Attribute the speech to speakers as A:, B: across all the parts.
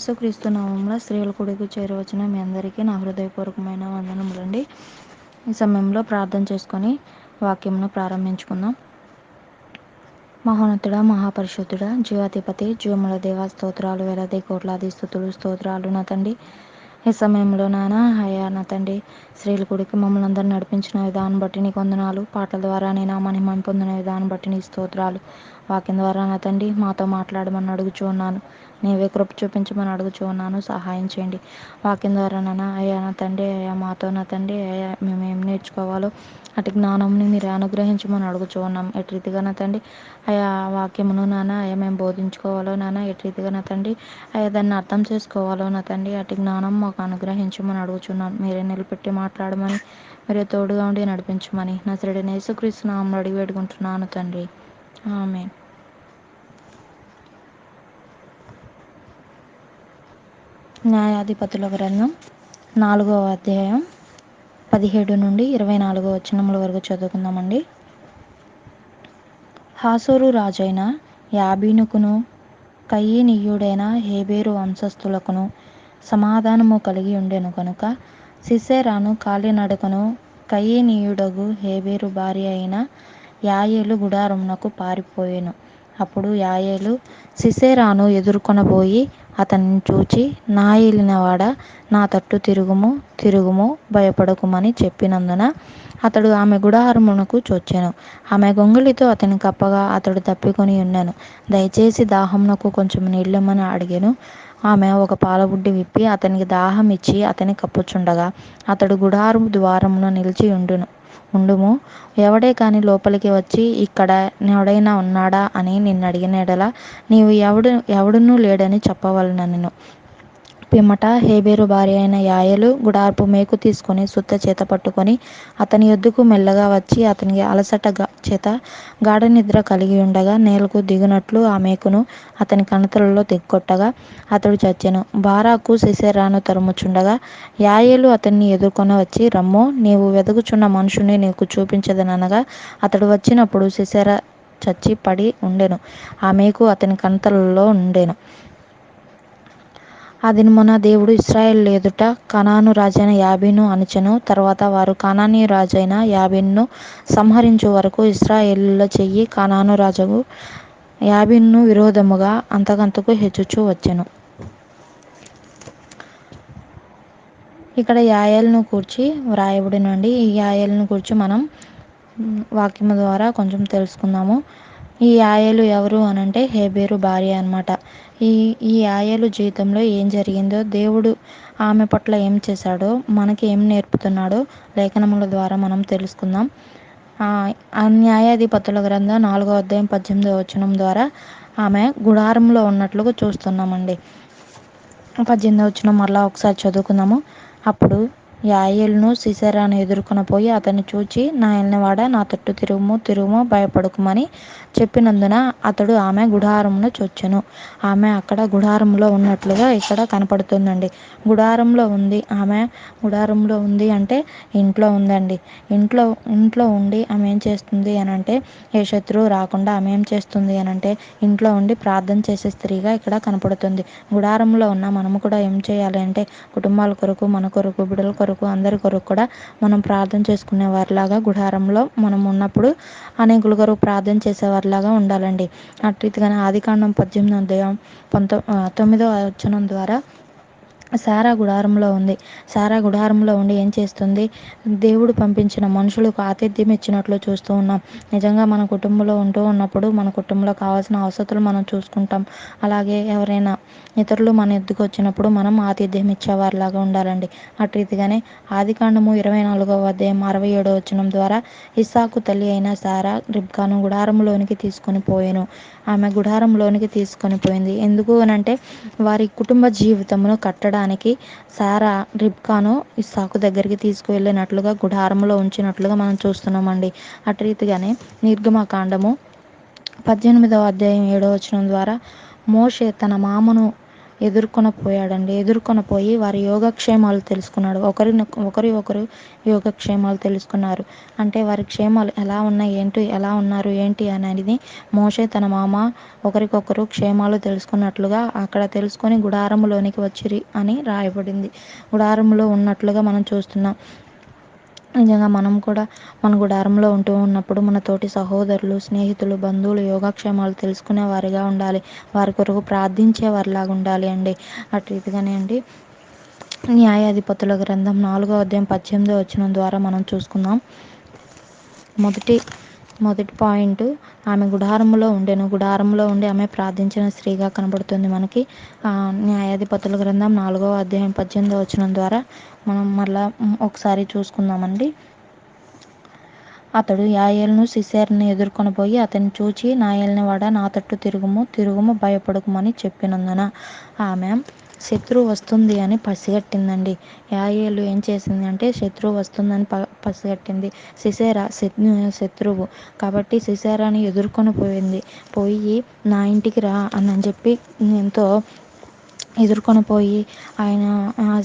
A: యేసుక్రీస్తు నామంలో స్త్రీల కొడుకు చేరవచ్చిన మీ అందరికీ నా హృదయపూర్వకమైన వందనములండి. ఈ సమయంలో ప్రార్థన చేసుకొని వాక్యంను ప్రారంభించుకుందాం. మహోన్నతుడ మహాపరిశుద్ధుడ జీవాధిపతి జీవముల దేవ స్తోత్రాలు వేలాది కోట్లాది స్థుతులు స్తోత్రాలు నా తండ్రి. ఈ సమయంలో నాన్న అయ్యా నా తండ్రి స్త్రీల కూడికి మమ్మల్ని అందరూ నడిపించిన విధానం బట్టి నీ కొందనాలు పాటల ద్వారా నేను ఆ మహిమ పొందిన విధానం బట్టి నీ స్తోత్రాలు. వాక్యం ద్వారా నా తండ్రి మాతో మాట్లాడమని అడుగుచూ ఉన్నాను. నీవే కృప చూపించమని అడుగుచూ ఉన్నాను. సహాయం చేయండి. వాక్యం ద్వారా నాన్న అయ్యా నా తండ్రి అయ్యా మాతో నా తండ్రి అయ్యా మేము ఏం నేర్చుకోవాలో అటు జ్ఞానంని మీరు అనుగ్రహించమని అడుగుచూ ఉన్నాం. ఎటు రీతిగా నా తండ్రి అయ్యా వాక్యమును నాన్న అయ్యా మేము బోధించుకోవాలో నాన్న ఎటు రీతిగా నా తండ్రి అయ్యా దాన్ని అర్థం చేసుకోవాలో నా తండ్రి అటు జ్ఞానం మాకు అనుగ్రహించమని అడుగుచున్నాను మీరే నిలబెట్టి మాట్లాడమని మీరే తోడుగా ఉండి నడిపించమని. నా శ్రీడిని యేసుక్రీస్తు నామం అడిగి వేడుకుంటున్నాను తండ్రి. ఆమె న్యాయాధిపతుల గ్రంథం నాలుగవ అధ్యాయం పదిహేడు నుండి ఇరవై నాలుగో వచనముల వరకు చదువుకుందామండి. హాసోరు రాజైన యాబీనుకును కయ్యనీయుడైన హేబేరు వంశస్థులకును సమాధానము కలిగి ఉండెను కనుక సిసేరాను కాలినడకను కయ్యనీయుడగు హేబేరు భార్య అయిన యాయేలు గుడారమునకు పారిపోయెను. అప్పుడు యాయేలు సిసేరాను ఎదుర్కొనబోయి అతన్ని చూచి నా ఏలినవాడ నా తట్టు తిరుగుము తిరుగుము భయపడకుమని చెప్పినందున అతడు ఆమె గుడారమునకు చొచ్చాను. ఆమె గొంగళితో అతని కప్పగా అతడు తప్పికొని ఉన్నాను. దయచేసి దాహమునకు కొంచెం నీళ్ళమని అడిగాను. ఆమె ఒక పాలబుడ్డి విప్పి అతనికి దాహం ఇచ్చి అతని కప్పుచుండగా అతడు గుడారం ద్వారమున నిలిచి ఉండును. ఉండుము. ఎవడే కాని లోపలికి వచ్చి ఇక్కడ ఎవడైనా ఉన్నాడా? అని నిన్ను అడిగిన ఎడల నీవు ఎవడు ఎవడునూ లేడని చెప్పవలనెను. పిమ్మట హేబేరు భార్య అయిన యాయలు గుడార్పు మేకు తీసుకొని సుత్త చేత పట్టుకొని అతని యొద్దకు మెల్లగా వచ్చి అతనికి అలసట చేత గాఢ నిద్ర కలిగి ఉండగా నేలకు దిగునట్లు ఆ మేకును అతని కణతలలో దిగ్గొట్టగా అతడు చచ్చెను. బారాకు సిసేరాను తరుముచుండగా యాయేలు అతన్ని ఎదుర్కొని వచ్చి రమ్మో నీవు వెదుకుచున్న మనుషుని నీకు చూపించదనగా అతడు వచ్చినప్పుడు సిసేరా చచ్చి పడి ఉండెను. ఆ మేకు అతని కణతలలో ఉండెను. ఆ దినమున దేవుడు ఇస్రాయేల్ ఎదుట కనాను రాజైన యాబీను అణచెను. తర్వాత వారు కనానీ రాజైన యాబిన్ను సంహరించు వరకు ఇస్రాయేలీయుల చెయ్యి కనాను రాజుకు యాబిన్ను విరోధముగా అంతకంతకు హెచ్చుచూ వచ్చెను. ఇక్కడ యాయల్ను కూర్చి వ్రాయబడినండి. ఈ యాయల్ను కూర్చి మనం వాక్యము ద్వారా కొంచెం తెలుసుకుందాము. ఈ ఆయలు ఎవరు అనంటే హేబేరు భార్య అనమాట ఈ ఈ ఆయలు జీవితంలో ఏం జరిగిందో దేవుడు ఆమె పట్ల ఏం చేశాడో మనకి ఏం నేర్పుతున్నాడో లేఖనముల ద్వారా మనం తెలుసుకుందాం. ఆ న్యాయాధిపతుల గ్రంథం నాలుగో అధ్యాయం పద్దెనిమిదో వచనం ద్వారా ఆమె గుడారంలో ఉన్నట్లుగా చూస్తున్నామండి. పద్దెనిమిదో వచనం మరలా ఒకసారి చదువుకుందాము. అప్పుడు యాయేలును సిసెరాను ఎదుర్కొనపోయి అతన్ని చూచి నా ఎల్నివాడ నా తట్టు తిరుగుము తిరుగుము భయపడకుమని చెప్పినందున అతడు ఆమె గుడారంలో చొచ్చెను. ఆమె అక్కడ గుడారంలో ఉన్నట్లుగా ఇక్కడ కనపడుతుందండి. గుడారంలో ఉంది ఆమె గుడారంలో ఉంది అంటే ఇంట్లో ఉందండి. ఇంట్లో ఇంట్లో ఉండి ఆమె ఏం చేస్తుంది అని అంటే ఏ శత్రువు రాకుండా ఆమె ఏం చేస్తుంది అని అంటే ఇంట్లో ఉండి ప్రార్థన చేసే స్త్రీగా ఇక్కడ కనపడుతుంది. గుడారంలో ఉన్న మనము కూడా ఏం చేయాలి అంటే కుటుంబాల కొరకు మన కొరకు బిడ్డల కొరకు అందరి కొరకు కూడా మనం ప్రార్థన చేసుకునే వారిలాగా గుడారంలో మనం ఉన్నప్పుడు అనేకుల కొరకు ప్రార్థన చేసేవారిలాగా ఉండాలండి. అటు రీతిగానే ఆదికాండం పద్దెనిమిది అధ్యాయం పంతొమ్మిదో తొమ్మిదో వచనం ద్వారా సారా గుడారంలో ఉంది. సారా గుడారంలో ఉండి ఏం చేస్తుంది? దేవుడు పంపించిన మనుషులకు ఆతిథ్యం ఇచ్చినట్లు చూస్తూ ఉన్నాం. నిజంగా మన కుటుంబంలో ఉంటూ ఉన్నప్పుడు మన కుటుంబంలో కావాల్సిన అవసరాలు మనం చూసుకుంటాం. అలాగే ఎవరైనా ఇతరులు మన ఎద్దుకు వచ్చినప్పుడు మనం ఆతిథ్యం ఇచ్చేవారిలాగా ఉండాలండి. అటు రీతిగానే ఆదికాండము ఇరవై నాలుగవ అధ్యాయం అరవై ఏడవ వచనం ద్వారా ఇస్సాకు తల్లి అయిన సారా రిబ్కాను గుడారంలోనికి తీసుకొని పోయాను. ఆమె గుడారంలోనికి తీసుకొని పోయింది. ఎందుకు అనంటే వారి కుటుంబ జీవితమును కట్టడానికి సారా రిబ్కాను ఇస్సాకు దగ్గరికి తీసుకువెళ్ళినట్లుగా గుడారంలో ఉంచినట్లుగా మనం చూస్తున్నామండి. అటు రీతిగానే నిర్గమకాండము పద్దెనిమిదవ అధ్యాయం ఏడవ వచనం ద్వారా మోషే తన మామను ఎదుర్కొనపోయాడండి. ఎదుర్కొనపోయి వారి యోగక్షేమాలు తెలుసుకున్నాడు. ఒకరి ఒకరి ఒకరు యోగక్షేమాలు తెలుసుకున్నారు. అంటే వారి క్షేమాలు ఎలా ఉన్నాయి? ఏంటి? ఎలా ఉన్నారు? ఏంటి అనేది మోషే తన మామ ఒకరికొకరు క్షేమాలు తెలుసుకున్నట్లుగా అక్కడ తెలుసుకొని గుడారములోనికి వచ్చిరి అని రాయబడింది. గుడారంలో ఉన్నట్లుగా మనం చూస్తున్నాం. నిజంగా మనం కూడా మన గుడారంలో ఉంటూ ఉన్నప్పుడు మన తోటి సహోదరులు స్నేహితులు బంధువులు యోగక్షేమాలు తెలుసుకునే వారిగా ఉండాలి. వారి కొరకు ప్రార్థించే వారిలాగా ఉండాలి అండి. అటు ఇదిగానే అండి. న్యాయాధిపతుల గ్రంథం నాలుగో అధ్యాయం పద్దెనిమిదో వచ్చిన ద్వారా మనం చూసుకుందాం. మొదటి మొదటి పాయింట్ ఆమె గుడారంలో ఉండెను గుడారంలో ఉండి ఆమె ప్రార్థించిన స్త్రీగా కనబడుతుంది. మనకి న్యాయాధిపతుల గ్రంథం నాలుగో అధ్యాయం పద్దెనిమిది వచనం ద్వారా మనం మళ్ళా ఒకసారి చూసుకుందామండి. అతడు యాయేలును సిసేర్ని ఎదుర్కొని పోయి అతన్ని చూచి నాయల్ని వాడ నా తట్టు తిరుగుము తిరుగుము భయపడకుమని చెప్పినందున. ఆమె శత్రువు వస్తుంది అని పసిగట్టిందండి. యాయేలు ఏం చేసింది అంటే శత్రువు వస్తుందని ప పసిగట్టింది. సిసేరా శత్రువు. కాబట్టి సిసేరాని ఎదుర్కొని పోయింది. పోయి నా ఇంటికి రా అని చెప్పి ఎంతో ఎదుర్కొని పోయి ఆయన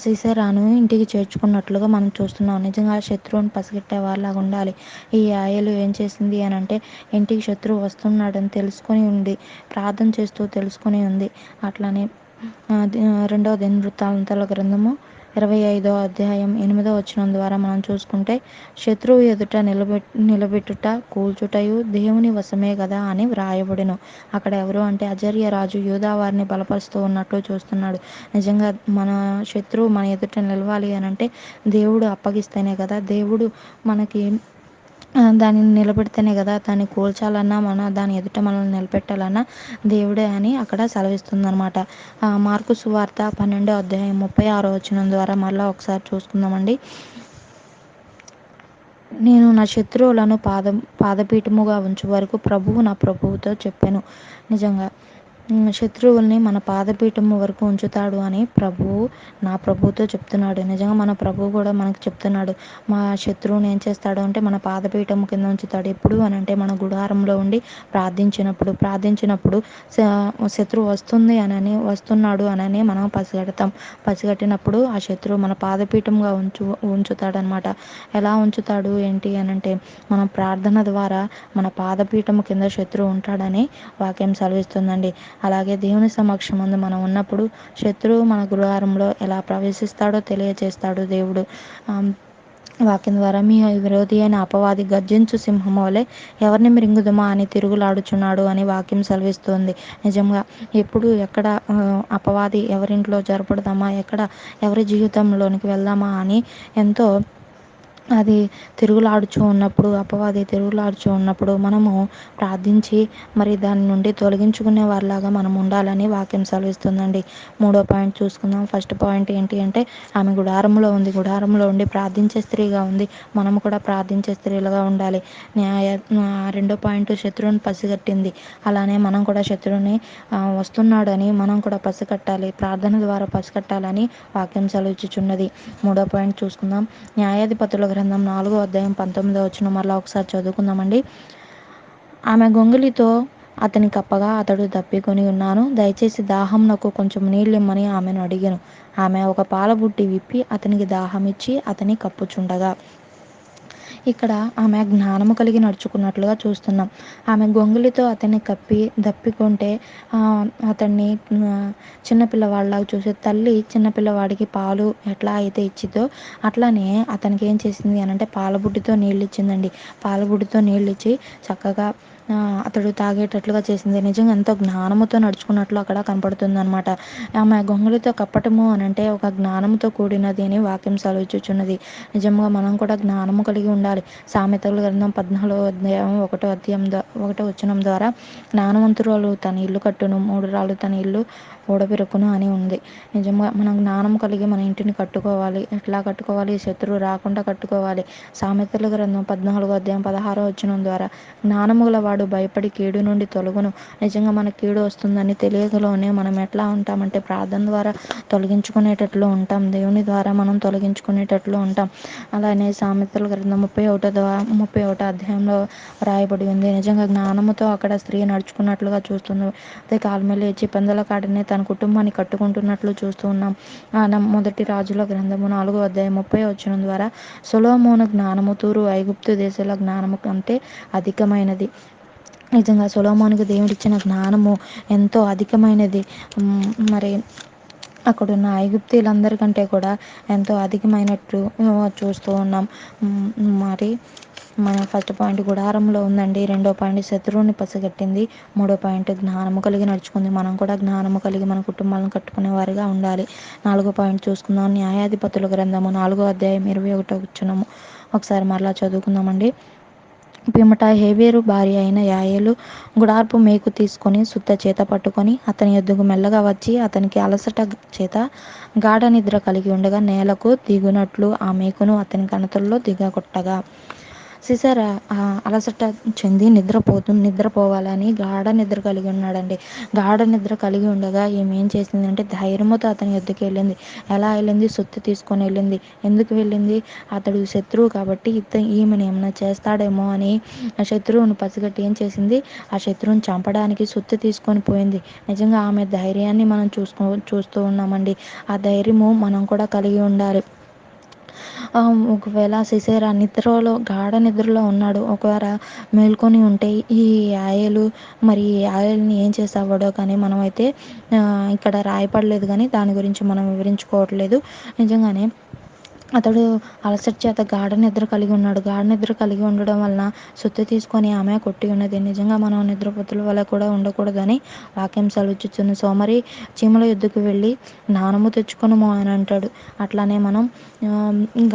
A: సీసేరాను ఇంటికి చేర్చుకున్నట్లుగా మనం చూస్తున్నాం. నిజంగా శత్రువుని పసిగట్టే వాళ్ళగా ఉండాలి. ఈ ఆయలు ఏం చేసింది అని అంటే ఇంటికి శత్రువు వస్తున్నాడని తెలుసుకొని ఉంది. ప్రార్థన చేస్తూ తెలుసుకొని ఉంది. అట్లానే రెండవ దిన వృత్తాంతాల గ్రంథము ఇరవై ఐదో అధ్యాయం ఎనిమిదో వచనం ద్వారా మనం చూసుకుంటే శత్రువు ఎదుట నిలబెట్ నిలబెట్టుట కూల్చుటయు దేవుని వశమే కదా అని వ్రాయబడిను. అక్కడ ఎవరు అంటే అజర్య రాజు యూదా వారిని బలపరుస్తూ ఉన్నట్లు చూస్తున్నాడు. నిజంగా మన శత్రువు మన ఎదుట నిలవాలి అని అంటే దేవుడు అప్పగిస్తేనే కదా దేవుడు మనకి దానిని నిలబెడితేనే కదా దాన్ని కూల్చాలన్నా మన దాని ఎదుట మనల్ని నిలబెట్టాలన్నా దేవుడే అని అక్కడ సెలవిస్తుందనమాట మార్కు సువార్త పన్నెండో అధ్యాయం ముప్పై ఆరో వచ్చిన ద్వారా మళ్ళీ ఒకసారి చూసుకుందామండి. నేను నా శత్రువులను పాద పాదపీఠముగా ఉంచే వరకు ప్రభువు నా ప్రభువుతో చెప్పాను. నిజంగా శత్రువుల్ని మన పాదపీఠం వరకు ఉంచుతాడు అని ప్రభువు నా ప్రభువుతో చెప్తున్నాడు. నిజంగా మన ప్రభువు కూడా మనకు చెప్తున్నాడు. మా శత్రువుని ఏం చేస్తాడు అంటే మన పాదపీఠం కింద ఉంచుతాడు. ఎప్పుడు అని అంటే మన గుడారంలో ఉండి ప్రార్థించినప్పుడు ప్రార్థించినప్పుడు శత్రువు వస్తుంది అని వస్తున్నాడు అనని మనం పసిగడతాం. పసిగట్టినప్పుడు ఆ శత్రువు మన పాదపీఠంగా ఉంచు ఉంచుతాడనమాట. ఎలా ఉంచుతాడు ఏంటి అని అంటే ప్రార్థన ద్వారా మన పాదపీఠం కింద శత్రువు ఉంటాడని వాక్యం సెలవిస్తుందండి. అలాగే దేవుని సమక్షం ముందు మనం ఉన్నప్పుడు శత్రువు మన గురువారంలో ఎలా ప్రవేశిస్తాడో తెలియజేస్తాడు దేవుడు. వాక్యం ద్వారా మీ విరోధి అయిన అపవాది గర్జించు సింహం వలె ఎవరిని మృంగుదమా అని తిరుగులాడుచున్నాడు అని వాక్యం సెలవిస్తుంది. నిజంగా ఎప్పుడు ఎక్కడ అపవాది ఎవరింట్లో జరపడదామా ఎక్కడ ఎవరి జీవితంలోనికి వెళ్దామా అని ఎంతో అది తిరుగులాడుచూ ఉన్నప్పుడు అపవాది తిరుగులాడుచూ ఉన్నప్పుడు మనము ప్రార్థించి మరి దాని నుండి తొలగించుకునే వారిలాగా మనం ఉండాలని వాక్యం సెలవిస్తుందండి. మూడో పాయింట్ చూసుకుందాం. ఫస్ట్ పాయింట్ ఏంటి అంటే ఆమె గుడారంలో ఉంది. గుడారంలో ఉండి ప్రార్థించే స్త్రీగా ఉంది. మనము కూడా ప్రార్థించే స్త్రీలుగా ఉండాలి. న్యాయ రెండో పాయింట్ శత్రువుని పసిగట్టింది. అలానే మనం కూడా శత్రువుని వస్తున్నాడని మనం కూడా పసిగట్టాలి. ప్రార్థన ద్వారా పసిగట్టాలని వాక్యం సెలవిచ్చుచున్నది. మూడో పాయింట్ చూసుకుందాం. న్యాయాధిపతుల గ్రంథం నాలుగో అధ్యాయం పంతొమ్మిదో వచ్చిన మళ్ళీ ఒకసారి చదువుకుందామండి. ఆమె గొంగులితో అతని కప్పగా అతడు తప్పికొని ఉన్నాను. దయచేసి దాహం నాకు కొంచెం నీళ్ళు ఇమ్మని ఆమెను అడిగాను. ఆమె ఒక పాలబుట్టి విప్పి అతనికి దాహం ఇచ్చి అతని కప్పుచుండగా ఇక్కడ ఆమె జ్ఞానము కలిగి నడుచుకున్నట్లుగా చూస్తున్నాం. ఆమె గొంగులితో అతన్ని కప్పి దప్పికొంటే అతన్ని చిన్నపిల్లవాడిలాగా చూసి తల్లి చిన్నపిల్లవాడికి పాలు ఎట్లా అయితే ఇచ్చిందో అట్లానే అతనికి ఏం చేసింది అని అంటే పాలబుడ్డితో నీళ్ళు ఇచ్చిందండి. పాలబుడ్డితో నీళ్ళు ఇచ్చి చక్కగా అతడు తాగేటట్లుగా చేసింది. నిజంగా ఎంతో జ్ఞానముతో నడుచుకున్నట్లు అక్కడ కనపడుతుంది అనమాట ఆమె గొంగులతో కప్పటము అని అంటే ఒక జ్ఞానంతో కూడినది అని వాక్యం సెలవిచ్చుచున్నది నిజంగా మనం కూడా జ్ఞానము కలిగి ఉండాలి. సామెతలు గ్రంథం పద్నాలుగో అధ్యాయం ఒకటో అధ్యాయం ఒకటో వచనం ద్వారా జ్ఞానవంతురాలు తన ఇల్లు కట్టును మూడు రాళ్ళు తన ఇల్లు ఓడబెరుకును అని ఉంది. నిజంగా మనం జ్ఞానం కలిగి మన ఇంటిని కట్టుకోవాలి. ఎట్లా కట్టుకోవాలి? శత్రువు రాకుండా కట్టుకోవాలి. సామెతల గ్రంథం పద్నాలుగో అధ్యాయం పదహారో వచనం ద్వారా జ్ఞానము వాడు భయపడి కీడు నుండి తొలగును. నిజంగా మన కీడు వస్తుందని తెలియకలోనే మనం ఎట్లా ఉంటామంటే ప్రార్థన ద్వారా తొలగించుకునేటట్లు ఉంటాం. దేవుని ద్వారా మనం తొలగించుకునేటట్లు ఉంటాం. అలానే సామెతల గ్రంథం ముప్పై ఒకటో ముప్పై ఒకటో అధ్యాయంలో రాయబడి ఉంది. నిజంగా జ్ఞానముతో అక్కడ స్త్రీ నడుచుకున్నట్లుగా చూస్తుంది. అదే కాలు లేచి పందల కాడిని తన కుటుంబాన్ని కట్టుకుంటున్నట్లు చూస్తూ ఉన్నాం. మొదటి రాజుల గ్రంథము నాలుగో అధ్యాయం ముప్పై వచ్చిన ద్వారా సొలోమోను జ్ఞానము తూరు ఐగుప్తు దేశాల జ్ఞానము కంటే అధికమైనది. నిజంగా సొలోమోనుకు దేవుడిచ్చిన జ్ఞానము ఎంతో అధికమైనది. మరి అక్కడున్న ఐగుప్తీలందరికంటే కూడా ఎంతో అధికమైనట్టు చూస్తూ ఉన్నాం. మరి మన ఫస్ట్ పాయింట్ గుడారంలో ఉందండి. రెండో పాయింట్ శత్రువుని పసిగట్టింది. మూడో పాయింట్ జ్ఞానము కలిగి నడుచుకుంది. మనం కూడా జ్ఞానము కలిగి మన కుటుంబాలను కట్టుకునే వారిగా ఉండాలి. నాలుగో పాయింట్ చూసుకుందాం. న్యాయాధిపతుల గ్రంథము నాలుగో అధ్యాయం ఇరవై ఒకటో వచ్చినము ఒకసారి మరలా చదువుకుందామండి. పిమ్మట హేవేరు భార్య అయిన యాయేలు గుడార్పు మేకు తీసుకొని సుత్త చేత పట్టుకొని అతని ఎద్దుకు మెల్లగా వచ్చి అతనికి అలసట చేత గాఢ నిద్ర కలిగి ఉండగా నేలకు దిగునట్లు ఆ మేకును అతని కణతల్లో దిగగొట్టగా. సిసరా అలసట చెంది నిద్రపోతు నిద్రపోవాలని గాఢ నిద్ర కలిగి ఉన్నాడండి. గాఢ నిద్ర కలిగి ఉండగా ఏమేం ఏం చేసిందంటే ధైర్యంతో అతని ఎద్దుకు వెళ్ళింది. ఎలా వెళ్ళింది? సొత్తు తీసుకొని వెళ్ళింది. ఎందుకు వెళ్ళింది? అతడు శత్రువు కాబట్టి ఇత ఈమెను ఏమైనా చేస్తాడేమో అని ఆ శత్రువును పసిగట్టి ఏం చేసింది? ఆ శత్రువుని చంపడానికి సొత్తు తీసుకొని పోయింది. నిజంగా ఆమె ధైర్యాన్ని మనం చూసుకో చూస్తూ ఉన్నామండి. ఆ ధైర్యము మనం కూడా కలిగి ఉండాలి. ఒకవేళ సిసేరా నిద్రలో గాఢ నిద్రలో ఉన్నాడు ఒకవేళ మేల్కొని ఉంటే ఈ ఆయలు మరి ఈ ఆయల్ని ఏం చేసేవాడో కానీ మనమైతే ఇక్కడ రాయపడలేదు కానీ దాని గురించి మనం వివరించుకోవట్లేదు. నిజంగానే అతడు అలసట చేత గాఢ నిద్ర కలిగి ఉన్నాడు. గాఢ నిద్ర కలిగి ఉండడం వలన సుత్తి తీసుకొని ఆమె కొట్టి ఉన్నది. నిజంగా మనం నిద్రపోతుల వల్ల కూడా ఉండకూడదని వాక్యం సెలవుచ్చుచున్న సోమరి చీమల యుద్ధకు వెళ్ళి జ్ఞానము తెచ్చుకొనుము అని అంటాడు. అట్లానే మనం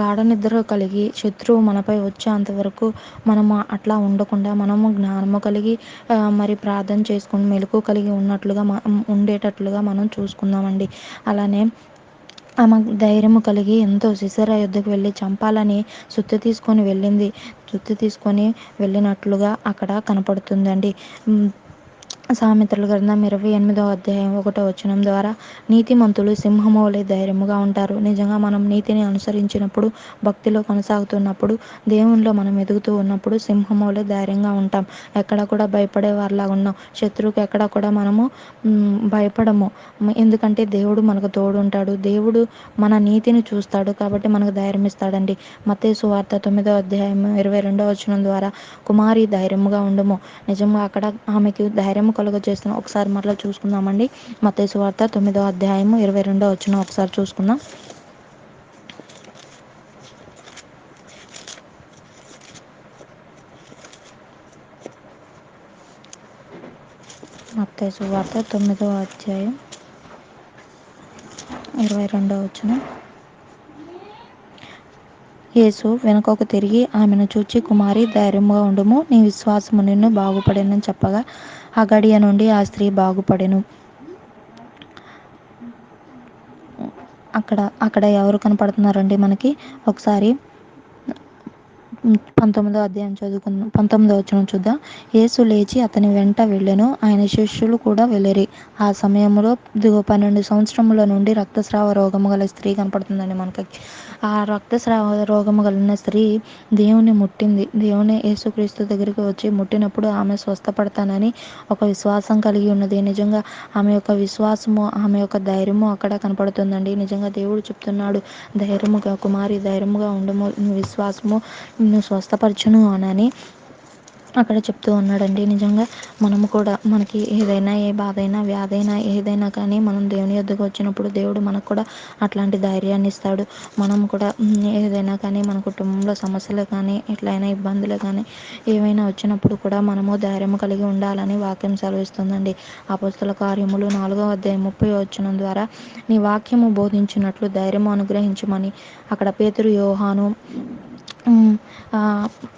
A: గాఢ నిద్ర కలిగి శత్రువు మనపై వచ్చేంత వరకు మనము అట్లా ఉండకుండా మనము జ్ఞానము కలిగి మరి ప్రార్థన చేసుకుని మెలకు కలిగి ఉన్నట్లుగా ఉండేటట్లుగా మనం చూసుకుందామండి. అలానే ఆమె ధైర్యము కలిగి ఎంతో సిసర యుద్ధకు వెళ్ళి చంపాలని సుత్తి తీసుకొని వెళ్ళింది. సుత్తి తీసుకొని వెళ్ళినట్లుగా అక్కడ కనపడుతుందండి. సామెతల గ్రంథం ఇరవై ఎనిమిదో అధ్యాయం ఒకటో వచనం ద్వారా నీతిమంతులు సింహము వలె ధైర్యముగా ఉంటారు. నిజంగా మనం నీతిని అనుసరించినప్పుడు భక్తిలో కొనసాగుతున్నప్పుడు దేవునిలో మనం ఎదుగుతూ ఉన్నప్పుడు సింహము వలె ధైర్యంగా ఉంటాం. ఎక్కడ కూడా భయపడే వారిలా ఉన్నాం. శత్రువుకి ఎక్కడ కూడా మనము భయపడము. ఎందుకంటే దేవుడు మనకు తోడు ఉంటాడు. దేవుడు మన నీతిని చూస్తాడు కాబట్టి మనకు ధైర్యం ఇస్తాడండి. మత్తయి సువార్త తొమ్మిదో అధ్యాయం ఇరవై రెండో వచనం ద్వారా కుమారి ధైర్యముగా ఉండము. నిజంగా అక్కడ ఆమెకి ధైర్యం కలుగజేస్తున్నాం చేస్తున్నాం ఒకసారి మరలా చూసుకుందామండి. మతేసు వార్త తొమ్మిదో అధ్యాయము ఇరవై రెండో వచ్చిన ఒకసారి చూసుకుందాం. మత్తేసు వార్త తొమ్మిదో అధ్యాయం ఇరవై రెండో వచ్చిన యేసు వెనుకకు తిరిగి ఆమెను చూచి కుమారి ధైర్యంగా ఉండుము. నీ విశ్వాసము నిన్ను బాగుపడేనని చెప్పగా ఆ గడియ నుండి ఆ స్త్రీ బాగుపడెను. అక్కడ అక్కడ ఎవరు కనపడుతున్నారండి మనకి? ఒకసారి పంతొమ్మిదో అధ్యాయం చదువుకుందాం. పంతొమ్మిదో వచ్చిన చూద్దాం. యేసు లేచి అతని వెంట వెళ్ళెను. ఆయన శిష్యులు కూడా వెళ్ళరి. ఆ సమయంలో దిగో పన్నెండు సంవత్సరముల నుండి రక్తస్రావ రోగము గల స్త్రీ కనపడుతుందండి మనకి. ఆ రక్తస్రావ రోగము కలిగిన స్త్రీ దేవుని ముట్టింది. దేవుని యేసుక్రీస్తు దగ్గరికి వచ్చి ముట్టినప్పుడు ఆమె స్వస్థపడతానని ఒక విశ్వాసం కలిగి ఉన్నది. నిజంగా ఆమె యొక్క విశ్వాసము ఆమె యొక్క ధైర్యము అక్కడ కనపడుతుందండి. నిజంగా దేవుడు చెప్తున్నాడు ధైర్యముగా కుమారి ధైర్యముగా ఉండము. విశ్వాసము నిన్ను స్వస్థపరచును అనని అక్కడ చెప్తూ ఉన్నాడండి. నిజంగా మనము కూడా మనకి ఏదైనా ఏ బాధ అయినా వ్యాధి అయినా ఏదైనా కానీ మనం దేవుని యొద్దకు వచ్చినప్పుడు దేవుడు మనకు కూడా అట్లాంటి ధైర్యాన్ని ఇస్తాడు. మనం కూడా ఏదైనా కానీ మన కుటుంబంలో సమస్యలు కానీ ఎట్లయినా ఇబ్బందులు కానీ ఏవైనా వచ్చినప్పుడు కూడా మనము ధైర్యం కలిగి ఉండాలని వాక్యం సెలవిస్తుందండి. అపస్తుల కార్యములు నాలుగో అధ్యాయం ముప్పై వచ్చిన ద్వారా నీ వాక్యము బోధించినట్లు ధైర్యం అనుగ్రహించమని అక్కడ పేతురు యోహాను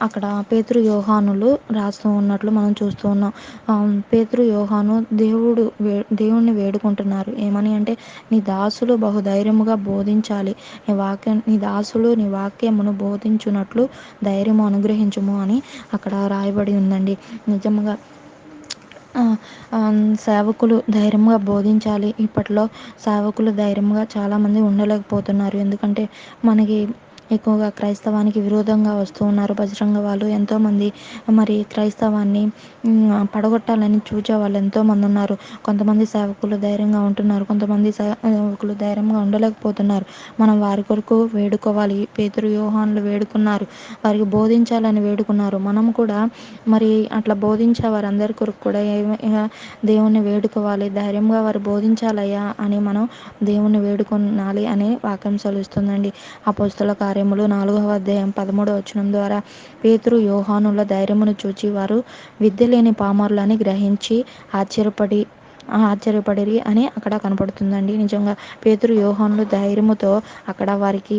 A: అక్కడ పేతురు యోహానులు రాస్తూ ఉన్నట్లు మనం చూస్తూ ఉన్నాం. ఆ, పేతురు యోహాను దేవుడు వే దేవుణ్ణి వేడుకుంటున్నారు. ఏమని అంటే నీ దాసులు బహుధైర్యముగా బోధించాలి. నీ వాక్యం నీ దాసులు నీ వాక్యమును బోధించున్నట్లు ధైర్యము అనుగ్రహించుము అని అక్కడ రాయబడి ఉందండి. నిజముగా సేవకులు ధైర్యంగా బోధించాలి. ఇప్పట్లో సేవకులు ధైర్యంగా చాలామంది ఉండలేకపోతున్నారు. ఎందుకంటే మనకి ఎక్కువగా క్రైస్తవానికి విరోధంగా వస్తూ ఉన్నారు. బజరంగ వాళ్ళు ఎంతోమంది మరి క్రైస్తవాన్ని పడగొట్టాలని చూచే వాళ్ళు ఎంతోమంది ఉన్నారు. కొంతమంది సేవకులు ధైర్యంగా ఉంటున్నారు. కొంతమంది సేవకులు ధైర్యంగా ఉండలేకపోతున్నారు. మనం వారి కొరకు వేడుకోవాలి. పేతురు వ్యూహాన్లు వేడుకున్నారు. వారికి బోధించాలని వేడుకున్నారు. మనం కూడా మరి అట్లా బోధించే వారందరి కొరకు కూడా దేవుణ్ణి వేడుకోవాలి. ధైర్యంగా వారు బోధించాలయ్యా అని మనం దేవుణ్ణి వేడుకొనాలి అనే వాక్యం సెలవిస్తుందండి. అపోస్తుల కార్యములు నాలుగవ అధ్యాయం పదమూడవ వచనం ద్వారా పేతురు యోహానుల ధైర్యమును చూచి వారు విద్య లేని పామరులని గ్రహించి ఆశ్చర్యపడి ఆశ్చర్యపడిరి అని అక్కడ కనపడుతుందండి. నిజంగా పేతురు యోహానులు ధైర్యముతో అక్కడ వారికి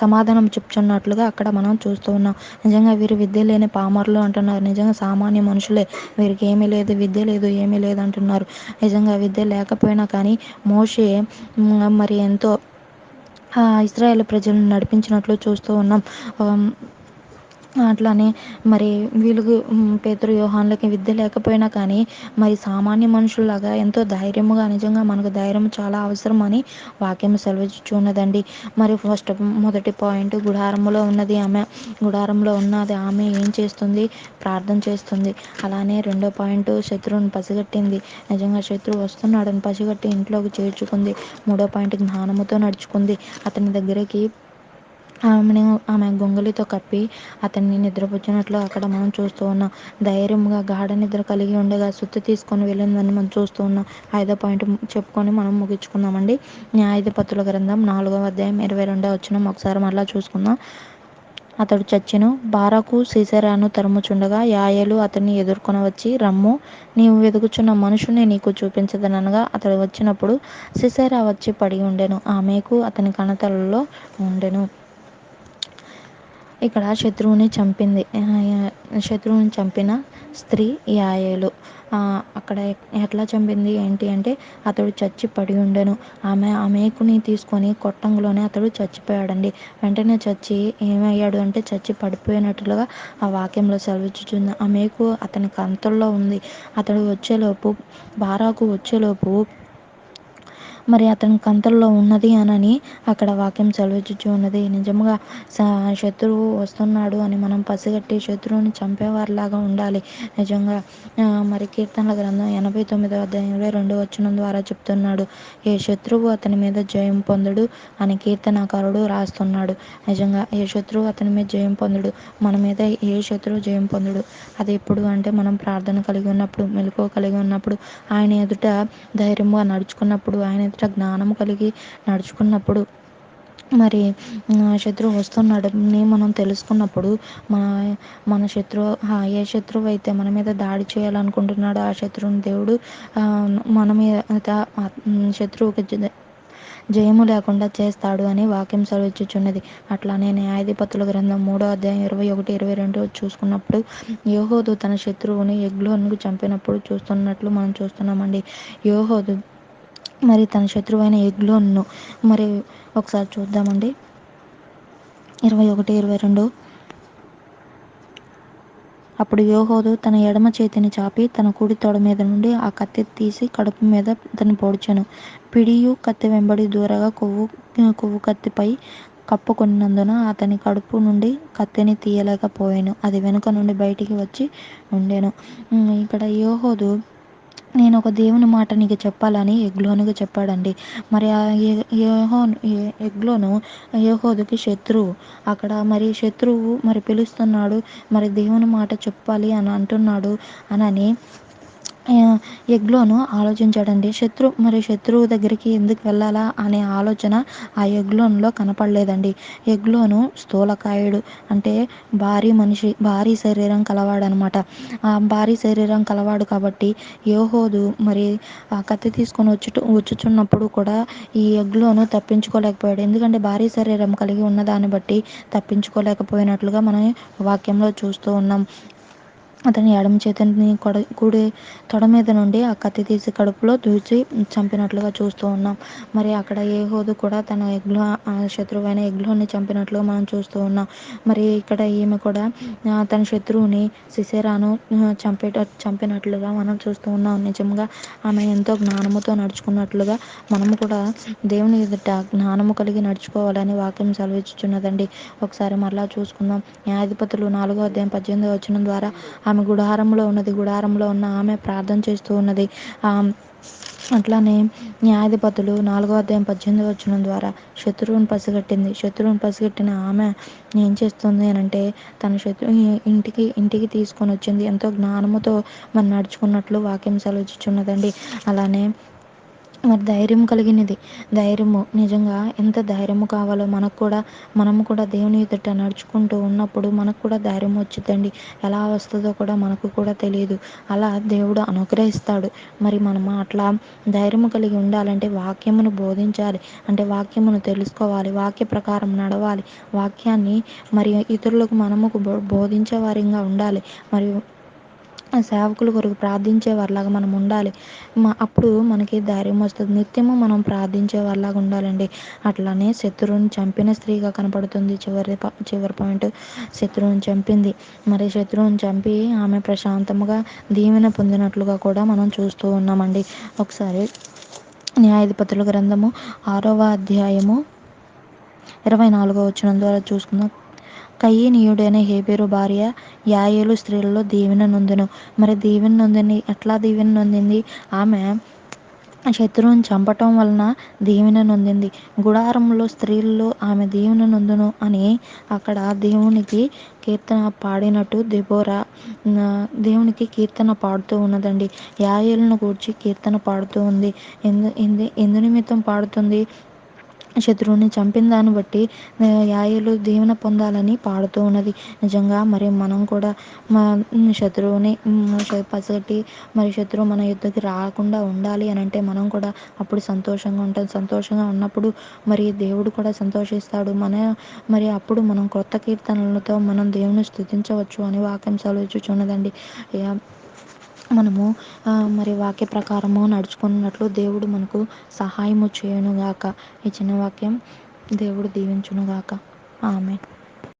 A: సమాధానం చెప్తున్నట్లుగా అక్కడ మనం చూస్తూ ఉన్నాం. నిజంగా వీరు విద్య లేని పామర్లు అంటున్నారు. నిజంగా సామాన్య మనుషులే. వీరికి ఏమీ లేదు విద్య లేదు ఏమీ లేదు అంటున్నారు. నిజంగా విద్య లేకపోయినా కానీ మోషే మరి ఎంతో ఇస్రాయేల్ ప్రజలను నడిపించినట్లు చూస్తూ ఉన్నాం. అట్లానే మరి వీళ్ళకు పేతురు వ్యూహాన్లకి విద్య లేకపోయినా కానీ మరి సామాన్య మనుషుల్లాగా ఎంతో ధైర్యముగా నిజంగా మనకు ధైర్యం చాలా అవసరం అని వాక్యం సెలవిచ్చున్నదండి మరి ఫస్ట్ మొదటి పాయింట్ గుడారంలో ఉన్నది ఆమె గుడారంలో ఉన్నది ఆమె ఏం చేస్తుంది? ప్రార్థన చేస్తుంది. అలానే రెండో పాయింట్ శత్రువుని పసిగట్టింది. నిజంగా శత్రువు వస్తున్నాడని పసిగట్టి ఇంట్లోకి చేర్చుకుంది. మూడో పాయింట్ జ్ఞానముతో నడుచుకుంది. అతని దగ్గరికి ఆమెను ఆమె గొంగళితో కప్పి అతన్ని నిద్రపుచ్చినట్లు అక్కడ మనం చూస్తూ ఉన్నాం. ధైర్యంగా గాఢ నిద్ర కలిగి ఉండగా సుత్తి తీసుకొని వెళ్ళిందని మనం చూస్తూ ఉన్నాం. ఐదో పాయింట్ చెప్పుకొని మనం ముగించుకుందామండి. న్యాయాధిపతుల గ్రంథం నాలుగవ అధ్యాయం ఇరవై రెండో వచ్చిన ఒకసారి మళ్ళీ చూసుకుందాం. అతడు చచ్చెను బారాకు సీసెరాను తరుముచుండగా యాయేలు అతన్ని ఎదుర్కొని వచ్చి రమ్ము నీవు వెతుకుచున్న మనుషుని నీకు చూపించదనగా అతడు వచ్చినప్పుడు సిసెరా వచ్చి పడి ఉండెను. ఆమెకు అతని కణతలలో ఉండెను. ఇక్కడ శత్రువుని చంపింది. శత్రువుని చంపిన స్త్రీ యాయేలు. అక్కడ ఎట్లా చంపింది? ఏంటి అంటే అతడు చచ్చి పడి ఉండెను. ఆమె ఆమెకుని తీసుకొని కొట్టంలోనే అతడు చచ్చిపోయాడండి. వెంటనే చచ్చి ఏమయ్యాడు అంటే చచ్చి పడిపోయినట్లుగా ఆ వాక్యంలో సెలవిచ్చుచుంది. ఆమెకు అతని కంతల్లో ఉంది. అతడు వచ్చేలోపు బారాకు వచ్చేలోపు మరి అతని కంతల్లో ఉన్నది అనని అక్కడ వాక్యం సెలవిచ్చుచు ఉన్నది. నిజముగా శత్రువు వస్తున్నాడు అని మనం పసిగట్టి శత్రువుని చంపేవారిలాగా ఉండాలి. నిజంగా మరి కీర్తనల గ్రంథం ఎనభై తొమ్మిదవ అధ్యాయం ఇరవై రెండు వచ్చిన ద్వారా చెప్తున్నాడు. ఏ శత్రువు అతని మీద జయం పొందడు? అని కీర్తనాకారుడు రాస్తున్నాడు. నిజంగా ఏ శత్రువు అతని మీద జయం పొందడు? మన మీద ఏ శత్రువు జయం పొందడు? అది ఎప్పుడు అంటే మనం ప్రార్థన కలిగి ఉన్నప్పుడు మెలకువ కలిగి ఉన్నప్పుడు ఆయన ఎదుట ధైర్యంగా నడుచుకున్నప్పుడు ఆయన ఎదుట జ్ఞానం కలిగి నడుచుకున్నప్పుడు మరి శత్రువు వస్తున్నాడని మనం తెలుసుకున్నప్పుడు మన మన శత్రువు ఏ శత్రువు అయితే మన మీద దాడి చేయాలనుకుంటున్నాడో ఆ శత్రువుని దేవుడు మన మీద శత్రువుకి జయము లేకుండా చేస్తాడు అని వాక్యం సెలవిచ్చుచున్నది. అట్లానే న్యాయాధిపతుల గ్రంథం మూడో అధ్యాయం ఇరవై ఒకటి ఇరవై రెండు చూసుకున్నప్పుడు యోహోదు తన శత్రువుని ఎగ్లోను చంపినప్పుడు చూస్తున్నట్లు మనం చూస్తున్నామండి. యోహోదు మరి తన శత్రువైన ఎగ్లోన్ను మరి ఒకసారి చూద్దామండి. ఇరవై ఒకటి ఇరవై రెండు. అప్పుడు యోహోదు తన ఎడమ చేతిని చాపి తన కుడి తొడ మీద నుండి ఆ కత్తి తీసి కడుపు మీద తను పొడిచాను. పిడియు కత్తి వెంబడి దూరగా కొవ్వు కొవ్వు కత్తిపై కప్పుకున్నందున అతని కడుపు నుండి కత్తిని తీయలేకపోయాను. అది వెనుక నుండి బయటికి వచ్చి ఉండేను. ఇక్కడ యోహోదు నేను ఒక దేవుని మాట నీకు చెప్పాలని ఎగ్లోనుకు చెప్పాడండి. మరి ఆ యహో ఎగ్లోను యహోదుకి శత్రువు. అక్కడ మరి శత్రువు మరి పిలుస్తున్నాడు మరి దేవుని మాట చెప్పాలి అని అంటున్నాడు అనని ఎగ్లోను ఆలోచించాడండి. శత్రు మరి శత్రువు దగ్గరికి ఎందుకు వెళ్ళాలా అనే ఆలోచన ఆ ఎగ్లోన్లో కనపడలేదండి. ఎగ్లోను స్థూలకాయుడు అంటే భారీ మనిషి భారీ శరీరం కలవాడనమాట. ఆ భారీ శరీరం కలవాడు కాబట్టి యోహోదు మరి ఆ కత్తి తీసుకొని వచ్చుట వచ్చుచున్నప్పుడు కూడా ఈ ఎగ్లోను తప్పించుకోలేకపోయాడు. ఎందుకంటే భారీ శరీరం కలిగి ఉన్న దాన్ని బట్టి తప్పించుకోలేకపోయినట్లుగా మనం వాక్యంలో చూస్తూ ఉన్నాం. అతని ఎడమ చేతిని కొడ కుడి తొడ మీద నుండి ఆ కత్తి తీసి కడుపులో దూచి చంపినట్లుగా చూస్తూ ఉన్నాం. మరి అక్కడ ఏహోదు కూడా తన ఎగ్లో ఆ శత్రువైన ఎగ్లోని చంపినట్లు మనం చూస్తూ ఉన్నాం. మరి ఇక్కడ ఈమె కూడా తన శత్రువుని సిసేరాను చంపేట చంపినట్లుగా మనం చూస్తూ ఉన్నాం. నిజంగా ఆమె ఎంతో జ్ఞానముతో నడుచుకున్నట్లుగా మనము కూడా దేవుని ఎదుట జ్ఞానము కలిగి నడుచుకోవాలని వాక్యం సెలవిచ్చుచున్నదండి. ఒకసారి మరలా చూసుకుందాం. న్యాయాధిపతులు నాలుగో అధ్యాయం పద్దెనిమిది వచ్చిన ద్వారా ఆమె గుడారంలో ఉన్నది గుడారంలో ఉన్న ఆమె ప్రార్థన చేస్తూ ఉన్నది. అట్లానే న్యాయాధిపతులు నాలుగో అధ్యాయం పద్దెనిమిది వచ్చిన ద్వారా శత్రువును పసిగట్టింది. శత్రువుని పసిగట్టిన ఆమె ఏం చేస్తుంది అని అంటే తన శత్రు ఇంటికి ఇంటికి తీసుకొని వచ్చింది. ఎంతో జ్ఞానముతో మనం నడుచుకున్నట్లు వాక్యం సెలవుచ్చున్నదండి అలానే మరి ధైర్యం కలిగినది. ధైర్యము నిజంగా ఎంత ధైర్యము కావాలో మనకు కూడా మనము కూడా దేవుని ఎదుట నడుచుకుంటూ ఉన్నప్పుడు మనకు కూడా ధైర్యం వచ్చిందండి ఎలా వస్తుందో కూడా మనకు కూడా తెలియదు. అలా దేవుడు అనుగ్రహిస్తాడు. మరి మనం అట్లా ధైర్యము కలిగి ఉండాలంటే వాక్యమును బోధించాలి. అంటే వాక్యమును తెలుసుకోవాలి. వాక్య ప్రకారం నడవాలి. వాక్యాన్ని మరి ఇతరులకు మనము బోధించే వారిగా ఉండాలి. మరియు సేవకుల కొరకు ప్రార్థించే వారిలాగా మనం ఉండాలి. మా అప్పుడు మనకి ధైర్యం వస్తుంది. నిత్యము మనం ప్రార్థించే వారిలాగా ఉండాలండి. అట్లానే శత్రువుని చంపిన స్త్రీగా కనపడుతుంది. చివరి చివరి పాయింట్ శత్రువుని చంపింది. మరి శత్రువుని చంపి ఆమె ప్రశాంతముగా దీవెన పొందినట్లుగా కూడా మనం చూస్తూ ఉన్నామండి. ఒకసారి న్యాయాధిపతుల గ్రంథము ఆరవ అధ్యాయము ఇరవై నాలుగో వచ్చిన ద్వారా చూసుకుందాం. కయ్యనీయుడైన హేబేరు భార్య యాయేలు స్త్రీలలో దీవెన నొందెను. మరి దీవెన నొందింది? ఎట్లా దీవెన నొందింది? ఆమె శత్రువుని చంపటం వలన దీవెన నొందింది. గుడారంలో స్త్రీల్లో ఆమె దీవెన నొందును అని అక్కడ దేవునికి కీర్తన పాడినట్టు దెబోరా దేవునికి కీర్తన పాడుతూ ఉన్నదండి. యాయేలును గూర్చి కీర్తన పాడుతూ ఉంది. ఎందు ఎందు ఎందు నిమిత్తం పాడుతుంది? శత్రువుని చంపిన దాన్ని బట్టి యాయలు దీవెన పొందాలని పాడుతూ ఉన్నది. నిజంగా మరి మనం కూడా మా శత్రువుని పసగట్టి మరి శత్రువు మన యుద్ధకి రాకుండా ఉండాలి అని అంటే మనం కూడా అప్పుడు సంతోషంగా ఉంటాం. సంతోషంగా ఉన్నప్పుడు మరి దేవుడు కూడా సంతోషిస్తాడు. మన మరి అప్పుడు మనం కొత్త కీర్తనలతో మనం దేవుని స్థుతించవచ్చు అని వాక్యం సెలవిచ్చుచున్నదండి. మనము మరి వాక్య ప్రకారము నడుచుకున్నట్లు దేవుడు మనకు సహాయము చేయనుగాక. ఈ చిన్న వాక్యం దేవుడు దీవించునుగాక. ఆమె